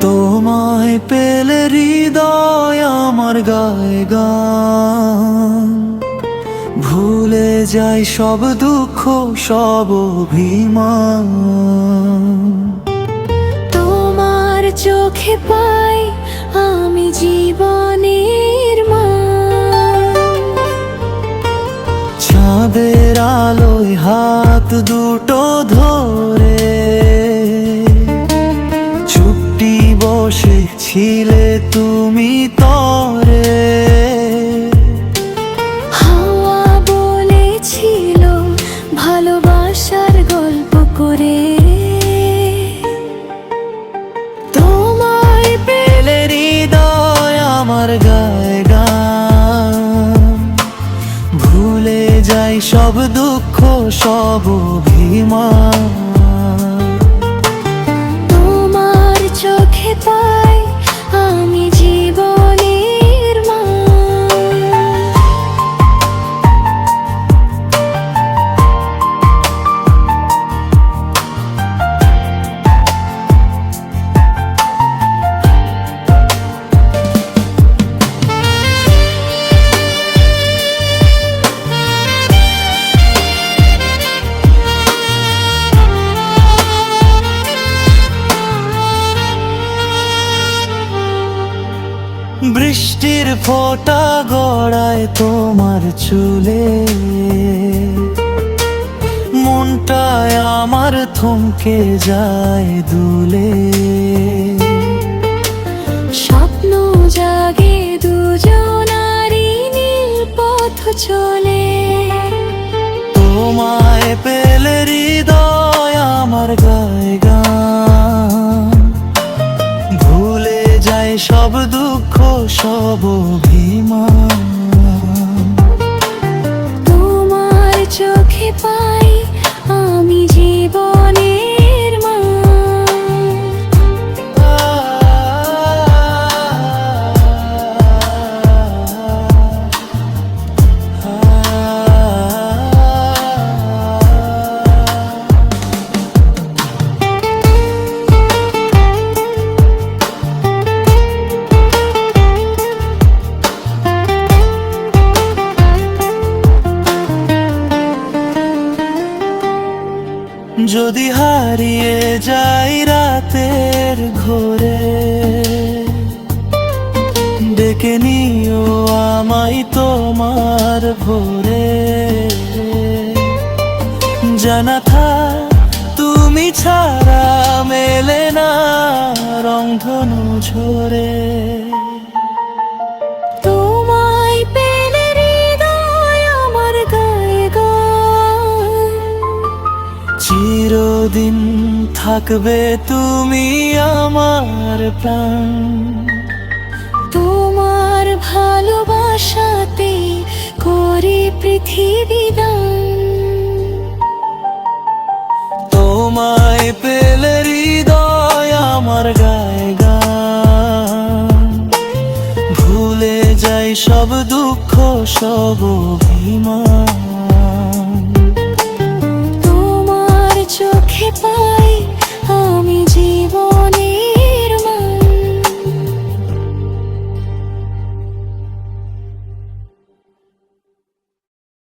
তোমায় পেলে হৃদয় আমার গায়ে গান। ভুলে যাই সব দুঃখ, সব অভিমান। তোমার চোখে পাই আমি জীবন হাত দুটো ধরে চুপটি বসে ছিলে তুমি তরে। হাওয়া বলেছিল ভালোবাসার গল্প করে। তোমায় পেলে হৃদয় আমার গায়ে গান। ভুলে যাই সব দুঃখ সব ভীমা তোমার চোখে পাই বৃষ্টির ফোঁটা গড়ায় তোমার চুলে। মনটায় আমার থমকে যায় দুলে। স্বপ্ন জাগে দুজনারি নীল পথ চলে। তোমায় পেলে হৃদয় আমার গায়ে সব অভিমান। যদি হারিয়ে যাই রাতের ঘোরে, ডেকে নিও আমায় তোমার ভোরে। জানা থা তুমি ছাড়া মেলে না রংধনু ঝরে। চিরদিন থাকবে তুমি আমার প্রাণ। তোমার ভালোবাসাতে করে পৃথিবী দান। তোমায় পেলে হৃদয় আমার গায়ে গান। ভুলে যাই সব দুঃখ সব অভিমান।